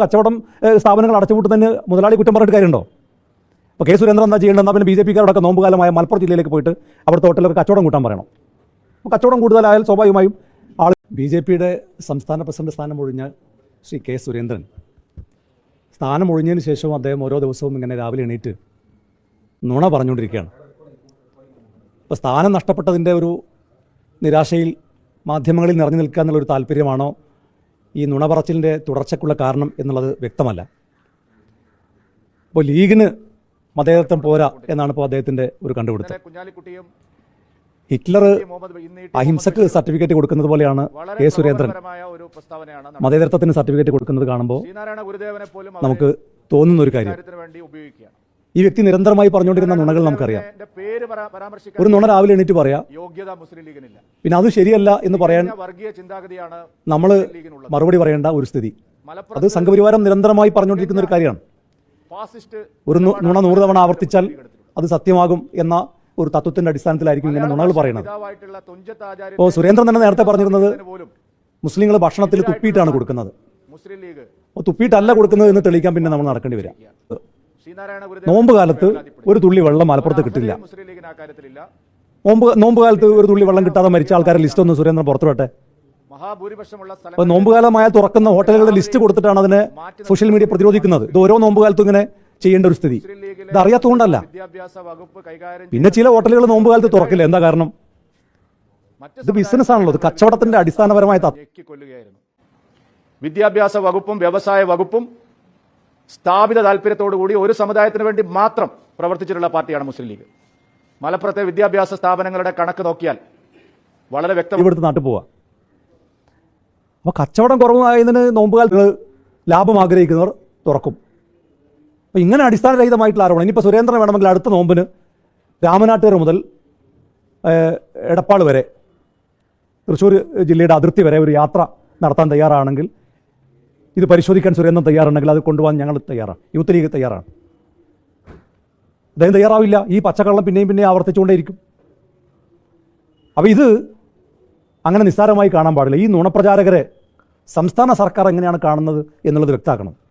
കച്ചവടം സ്ഥാപനങ്ങൾ അടച്ചുപൂട്ടുന്നതിന് മുതലാളി കുറ്റം പറഞ്ഞിട്ട് കാര്യമുണ്ടോ? അപ്പോൾ കെ സുരേന്ദ്രൻ എന്താ ചെയ്യേണ്ടത്? എന്നാൽ പിന്നെ ബി ജെ പിക്കാരോടൊക്കെ നോമ്പുകാലമായ മലപ്പുറം ജില്ലയിലേക്ക് പോയിട്ട് അവിടുത്തെ ഹോട്ടലൊക്കെ കച്ചവടം കൂട്ടാൻ പറയണം. അപ്പോൾ കച്ചവടം കൂടുതലായാൽ സ്വാഭാവികമായും ആൾ ബി ജെ പിയുടെ സംസ്ഥാന പ്രസിഡന്റ് സ്ഥാനം ഒഴിഞ്ഞ ശ്രീ കെ സുരേന്ദ്രൻ. സ്ഥാനം ഒഴിഞ്ഞതിന് ശേഷവും അദ്ദേഹം ഓരോ ദിവസവും ഇങ്ങനെ രാവിലെ എണീറ്റ് നുണ പറഞ്ഞുകൊണ്ടിരിക്കുകയാണ്. അപ്പോൾ സ്ഥാനം നഷ്ടപ്പെട്ടതിന്റെ ഒരു നിരാശയിൽ മാധ്യമങ്ങളിൽ നിറഞ്ഞു നിൽക്കുക എന്നുള്ളൊരു താല്പര്യമാണോ ഈ നുണ പറച്ചിലിന്റെ തുടർച്ചയ്ക്കുള്ള കാരണം എന്നുള്ളത് വ്യക്തമല്ല അപ്പോൾ ലീഗിന് മതേതത്വം പോരാ എന്നാണ് ഇപ്പോൾ അദ്ദേഹത്തിന്റെ ഒരു കണ്ടുപിടുത്തം ഹിറ്റ്ലർ. അഹിംസക്ക് സർട്ടിഫിക്കറ്റ് കൊടുക്കുന്നത് പോലെയാണ് കെ സുരേന്ദ്രൻ. മതേതരത്വത്തിന് സർട്ടിഫിക്കറ്റ് കൊടുക്കുന്നത് കാണുമ്പോൾ നമുക്ക് തോന്നുന്ന ഒരു കാര്യം ഈ വ്യക്തി നിരന്തരമായി പറഞ്ഞുകൊണ്ടിരുന്ന നുണകൾ നമുക്കറിയാം. ഒരു നുണ രാവിലെ എണീറ്റ് പറയാം. പിന്നെ അത് ശരിയല്ല എന്ന് പറയാൻ നമ്മൾ മറുപടി പറയേണ്ട ഒരു സ്ഥിതി. അത് സംഘപരിവാരം നിരന്തരമായി പറഞ്ഞുകൊണ്ടിരിക്കുന്ന ഒരു കാര്യമാണ്. ഒരു നുണ നൂറ് തവണ ആവർത്തിച്ചാൽ അത് സത്യമാകും എന്ന ഒരു തത്വത്തിന്റെ അടിസ്ഥാനത്തിലായിരിക്കും ഇങ്ങനെ നുണകൾ പറയുന്നത് ഓ ഇപ്പോൾ സുരേന്ദ്രൻ തന്നെ നേരത്തെ പറഞ്ഞിരുന്നത് മുസ്ലിങ്ങൾ ഭക്ഷണത്തിൽ തുപ്പിയിട്ടാണ് കൊടുക്കുന്നത്. തുപ്പിയിട്ടല്ല കൊടുക്കുന്നത് എന്ന് തെളിയിക്കാൻ പിന്നെ നമ്മൾ നടക്കേണ്ടി ശ്രീനാരായണ നോമ്പ് കാലത്ത് ഒരു തുള്ളി വെള്ളം മലപ്പുറത്ത് കിട്ടില്ല. നോമ്പ് നോമ്പ് കാലത്ത് ഒരു തുള്ളി വെള്ളം കിട്ടാതെ മരിച്ച ആൾക്കാരുടെ ലിസ്റ്റ് ഒന്ന് സുരേന്ദ്രൻ പുറത്തുവിട്ടെ. അപ്പൊ നോമ്പുകാലമായ തുറക്കുന്ന ഹോട്ടലുകളുടെ ലിസ്റ്റ് കൊടുത്തിട്ടാണ് അതിനെ സോഷ്യൽ മീഡിയ പ്രതിരോധിക്കുന്നത്. ഇത് ഓരോ നോമ്പ് കാലത്തും ഇങ്ങനെ ചെയ്യേണ്ട ഒരു സ്ഥിതി. ഇത് അറിയാത്തതുകൊണ്ടല്ല. പിന്നെ ചില ഹോട്ടലുകൾ നോമ്പ് കാലത്ത് തുറക്കില്ല. എന്താ കാരണം? ഇത് ബിസിനസ് ആണല്ലോ. ഇത് കച്ചവടത്തിന്റെ അടിസ്ഥാനപരമായ വിദ്യാഭ്യാസ വകുപ്പും വ്യവസായ വകുപ്പും സ്ഥാപിത താല്പര്യത്തോടുകൂടി ഒരു സമുദായത്തിന് വേണ്ടി മാത്രം പ്രവർത്തിച്ചിട്ടുള്ള പാർട്ടിയാണ് മുസ്ലിം ലീഗ്. മലപ്പുറത്തെ വിദ്യാഭ്യാസ സ്ഥാപനങ്ങളുടെ കണക്ക് നോക്കിയാൽ വളരെ വ്യക്തം ഇവിടുത്തെ നാട്ടിൽ പോവുക അപ്പോൾ കച്ചവടം കുറവായതിന് നോമ്പ് കാലത്ത് ലാഭം ആഗ്രഹിക്കുന്നവർ തുറക്കും. അപ്പോൾ ഇങ്ങനെ അടിസ്ഥാനരഹിതമായിട്ടുള്ള ആരോപണം. ഇനിയിപ്പോൾ സുരേന്ദ്രൻ വേണമെങ്കിൽ അടുത്ത നോമ്പിന് രാമനാട്ടുകർ മുതൽ എടപ്പാൾ വരെ തൃശ്ശൂർ ജില്ലയുടെ അതിർത്തി വരെ ഒരു യാത്ര നടത്താൻ തയ്യാറാണെങ്കിൽ ഇത് പരിശോധിക്കാൻ സുരേന്ദ്രൻ തയ്യാറുണ്ടെങ്കിൽ അത് കൊണ്ടുപോകാൻ ഞങ്ങൾ തയ്യാറാണ്. യൂത്ത് ലീഗ് തയ്യാറാണ്. അദ്ദേഹം തയ്യാറാവില്ല. ഈ പച്ചക്കള്ളം പിന്നെയും പിന്നെയും ആവർത്തിച്ചുകൊണ്ടേയിരിക്കും. അപ്പോൾ ഇത് അങ്ങനെ നിസ്സാരമായി കാണാൻ പാടില്ല. ഈ നുണപ്രചാരകരെ സംസ്ഥാന സർക്കാർ എങ്ങനെയാണ് കാണുന്നത് എന്നുള്ളത് വ്യക്തമാക്കണം.